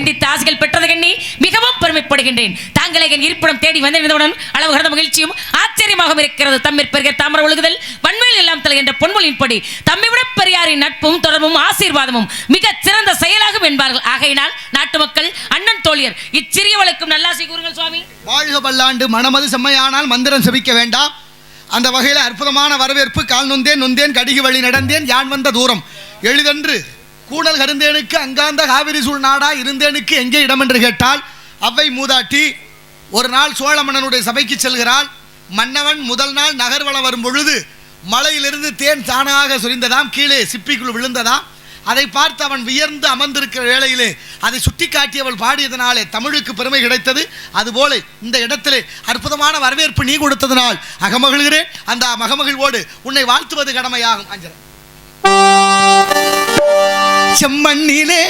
சந்தித்த ஆசைகள் பெற்றது கண்ணி மிகவும் பெருமைப்படுகின்றேன். தாங்களை என் இருப்பிடம் தேடி வந்திருந்தவுடன் அளவு கடந்த மகிழ்ச்சியும் ஆச்சரியமாகவும் இருக்கிறது. தம்மிற் பெருக தாமர ஒழுகுதல் வன்மையில் எல்லாம் தருகின்ற பொன்மொழியின்படி தம்மை விட பெரியாரின் நட்பும் தொடர்பும் ஆசீர்வாதமும் மிக சிறந்த செயலாகும் என்பார்கள். ஆகையினால் நாட்டு மக்கள் அண்ணன் தோழியர் இச்சிறியவளுக்கும் நல்லாசை கூறுங்கள் சுவாமி. வாழ்க பல்லாண்டு மனமது செம்மையானால் மந்திரம் செபிக்க வேண்டாம் அந்த வகையில் அற்புதமான வரவேற்பு கால் நொந்தேன் நொந்தேன் கடிகு வழி நடந்தேன் யான் வந்த தூரம். எளிதன்று கூடல் கருந்தேனுக்கு அங்காந்த காவிரி சூழ் நாடா இருந்தேனுக்கு எங்கே இடம் என்று கேட்டால் அவ்வை மூதாட்டி ஒரு நாள் சோழ மன்னனுடைய சபைக்கு செல்கிறாள். மன்னவன் முதல் நாள் நகர்வலம் வரும் பொழுது மலையிலிருந்து தேன் தானாக சொரிந்ததாம் கீழே சிப்பிக்குள் விழுந்ததாம். அதை பார்த்து அவன் வியர்ந்து அமர்ந்திருக்கிற வேளையிலே அதை சுட்டி காட்டியவள் பாடியதனாலே தமிழுக்கு பெருமை கிடைத்தது. அதுபோல இந்த இடத்திலே அற்புதமான வரவேற்பு நீ கொடுத்ததனால் அகமகிழ்கிறேன். அந்த மகமகிழ்வோடு உன்னை வாழ்த்துவது கடமையாகும் அஞ்சலன். செம்மண்ணிலே